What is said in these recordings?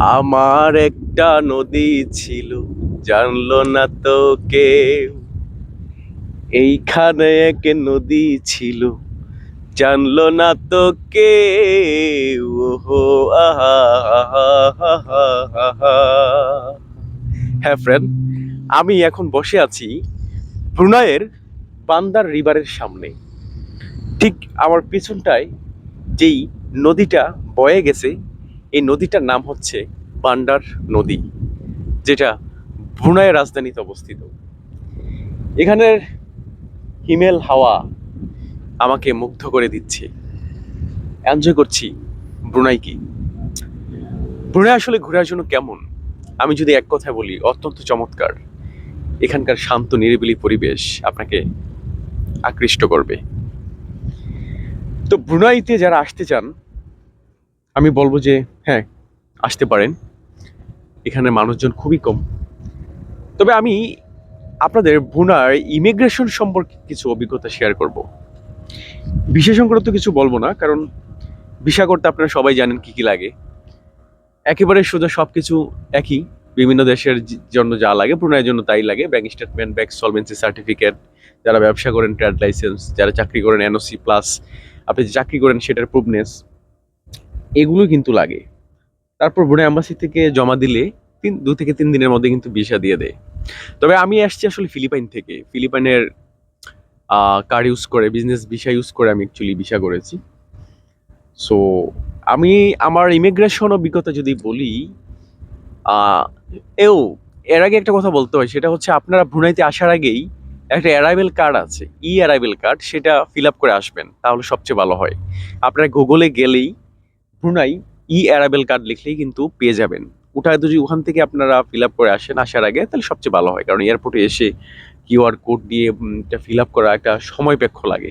আমার একটা নদী ছিল, জানলো না তো কেউ। এইখানে এক নদী ছিল, জানলো না তো কেউ। ওহো, আহা। হ্যাঁ ফ্রেন্ড আমি এখন বসে আছি ব্রুনাইয়ের বান্দার রিভারের সামনে। ঠিক আমার পিছনটায় যেই নদীটা বয়ে গেছে এই নদীটার নাম হচ্ছে পান্ডার নদী, যেটা ব্রুনাইয়ের রাজধানীতে অবস্থিত। এখানের হিমেল হাওয়া আমাকে মুগ্ধ করে দিচ্ছে। এনজয় করছি ব্রুনাই কি ব্রুনাই আসলে ঘোরার জন্য কেমন? আমি যদি এক কথায় বলি, অত্যন্ত চমৎকার। এখানকার শান্ত, নিরিবিলি পরিবেশ আপনাকে আকৃষ্ট করবে। তো ব্রুনাইতে যারা আসতে চান আমি বলব যে হ্যাঁ আসতে পারেন। এখানে মানুষজন খুবই কম। তবে আমি আপনাদের ব্রুনার ইমিগ্রেশন সম্পর্কে কিছু অভিজ্ঞতা শেয়ার করব। ভিসা সংক্রান্ত কিছু বলব না, কারণ ভিসা করতে আপনারা সবাই জানেন কি কি লাগে। একেবারে সোজা সব কিছু একই। বিভিন্ন দেশের জন্য যা লাগে ব্রুনাইয়ের জন্য তাই লাগে। Bank statement bank solvency certificate যারা ব্যবসা করেন ট্রেড লাইসেন্স যারা চাকরি করেন এনওসি প্লাস আপনি চাকরি করেন সেটার প্রুভনেস এগুলো কিন্তু লাগে। তারপর ব্রুনাই অ্যাম্বাসি থেকে জমা দিলে তিন, দু থেকে তিন দিনের মধ্যে কিন্তু ভিসা দিয়ে দেয়। তবে আমি আসছি আসলে ফিলিপাইন থেকে। ফিলিপাইনের কার্ড ইউজ করে বিজনেস ভিসা ইউজ করে আমি অ্যাকচুয়ালি ভিসা করেছি। সো আমি আমার ইমিগ্রেশন অভিজ্ঞতা যদি বলি এও, এর আগে একটা কথা বলতে হয়, সেটা হচ্ছে আপনারা ভুনাইতে আসার আগেই একটা অ্যারাইভেল কার্ড আছে ই অ্যারাইভেল কার্ড সেটা ফিল আপ করে আসবেন, তাহলে সবচেয়ে ভালো হয়। আপনারা গুগলে গেলেই ভ্রুনাই ই অ্যারাইভেল কার্ড লিখলেই কিন্তু পেয়ে যাবেন। ওটা যদি ওখান থেকে আপনারা ফিল আপ করে আসেন আসার আগে, তাহলে সবচেয়ে ভালো হয়। কারণ এয়ারপোর্টে এসে কিউআর কোড দিয়ে এটা ফিল আপ করা একটা সময়পেক্ষ লাগে।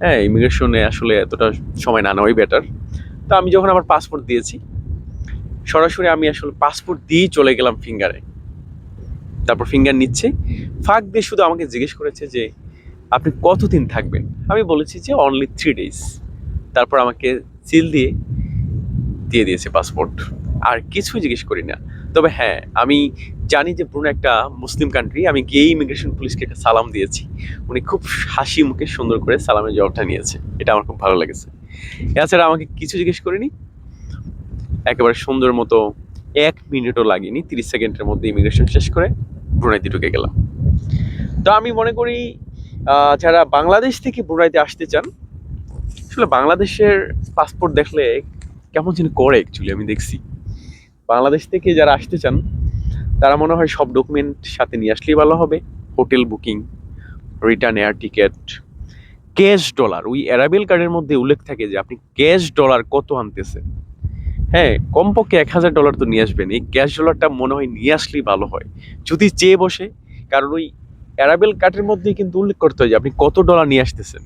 হ্যাঁ ইমিগ্রেশনে আসলে এতটা সময় না নেওয়াই বেটার তো আমি যখন আমার পাসপোর্ট দিয়েছি, সরাসরি আমি আসলে পাসপোর্ট দিয়েই চলে গেলাম ফিঙ্গারে তারপর ফিঙ্গার নিচ্ছে। ফাঁক দিয়ে শুধু আমাকে জিজ্ঞেস করেছে যে, আপনি কতদিন থাকবেন? আমি বলেছি যে অনলি থ্রি ডেজ তারপর আমাকে সিল দিয়ে দিয়ে দিয়েছে পাসপোর্ট আর কিছুই জিজ্ঞেস করি না। তবে হ্যাঁ আমি জানি যে ব্রুনো একটা মুসলিম কান্ট্রি আমি গিয়ে ইমিগ্রেশন পুলিশকে একটা সালাম দিয়েছি। উনি খুব হাসি মুখে সুন্দর করে সালামের জবাবটা নিয়েছে। এটা আমার খুব ভালো লেগেছে। এছাড়া আমাকে কিছু জিজ্ঞেস করিনি। একেবারে সুন্দর মতো এক মিনিটও লাগেনি, তিরিশ সেকেন্ডের মধ্যে ইমিগ্রেশন শেষ করে ব্রুনাইতে ঢুকে গেলাম। তো আমি মনে করি যারা বাংলাদেশ থেকে ব্রুনাইতে আসতে চান, আসলে বাংলাদেশের পাসপোর্ট দেখলে কেমন যেন করে অ্যাকচুয়ালি আমি দেখছি। বাংলাদেশ থেকে যারা আসতে চান, তারা মনে হয় সব ডকুমেন্ট সাথে নিয়ে আসলেই ভালো হবে। Hotel booking return air ticket cash dollar ওই অ্যারাবেল কার্ডের মধ্যে উল্লেখ থাকে যে আপনি ক্যাশ ডলার কত আনতেছেন। হ্যাঁ কমপক্ষে এক হাজার ডলার তো নিয়ে আসবেন। এই ক্যাশ ডলারটা মনে হয় নিয়ে আসলেই ভালো হয়। যদি চেয়ে বসে, কারণ ওই অ্যারাবেল কার্ডের মধ্যেই কিন্তু উল্লেখ করতে হয় যে আপনি কত ডলার নিয়ে আসতেছেন।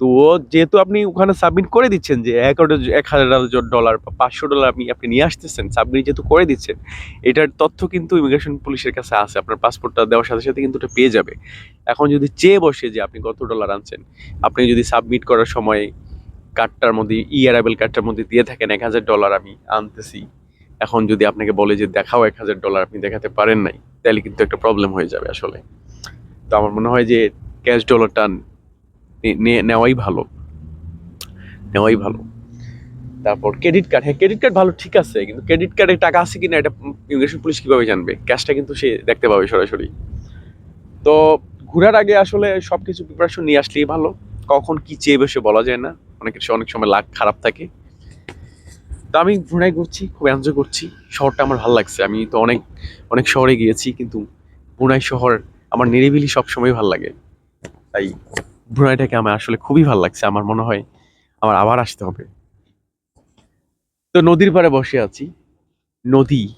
তো যেহেতু আপনি ওখানে সাবমিট করে দিচ্ছেন যে এক এক হাজার ডলার বা পাঁচশো ডলার আপনি আপনি নিয়ে আসতেছেন সাবমিট যেহেতু করে দিচ্ছেন, এটার তথ্য কিন্তু ইমিগ্রেশন পুলিশের কাছে আছে, আপনার পাসপোর্টটা দেওয়ার সাথে সাথে কিন্তু ওটা পেয়ে যাবে। এখন যদি চেয়ে বসে যে আপনি কত ডলার আনছেন, আপনি যদি সাবমিট করার সময় কার্ডটার মধ্যে ই কার্ডটার মধ্যে দিয়ে থাকেন, এক হাজার ডলার আমি আনতেছি, এখন যদি আপনাকে বলে যে দেখাও এক হাজার ডলার আপনি দেখাতে পারেন নাই, তাহলে কিন্তু একটা প্রবলেম হয়ে যাবে আসলে। তো আমার মনে হয় যে ক্যাশ ডলারটা নেওয়াই ভালো। নেওয়াই ভালো। তারপর ক্রেডিট কার্ড হ্যাঁ ক্রেডিট কার্ড ভালো ঠিক আছে কিন্তু ক্রেডিট কার্ডে টাকা আছে কিনা এটা ইমিগ্রেশন পুলিশ কীভাবে জানবে? ক্যাশটা কিন্তু সে দেখতে পাবে সরাসরি। তো ঘোরার আগে আসলে সব কিছু প্রিপারেশন নিয়ে আসলেই ভালো। কখন কি চেয়ে বসে বলা যায় না। অনেকের সে- অনেক সময় লাগ খারাপ থাকে। তো আমি ভ্রমণায় ঘুরছি খুব এনজয় করছি। শহরটা আমার ভালো লাগছে। আমি তো অনেক অনেক শহরে গিয়েছি কিন্তু ব্রুনাই শহর আমার নিরিবিলি সবসময় ভালো লাগে। তাই ব্রুনাইটাকে আমার আসলে খুবই ভালো লাগছে। আমার মনে হয় আমার আবার আসতে হবে। তো নদীর পাড়ে বসে আছি। নদী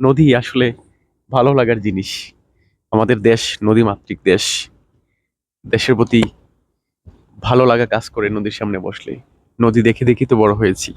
নদী আসলে ভালো লাগার জিনিস। আমাদের দেশ নদীমাতৃক দেশ। দেশের প্রতি ভালো লাগা কাজ করে নদীর সামনে বসলে। নদী দেখে দেখি তো বড় হয়েছি।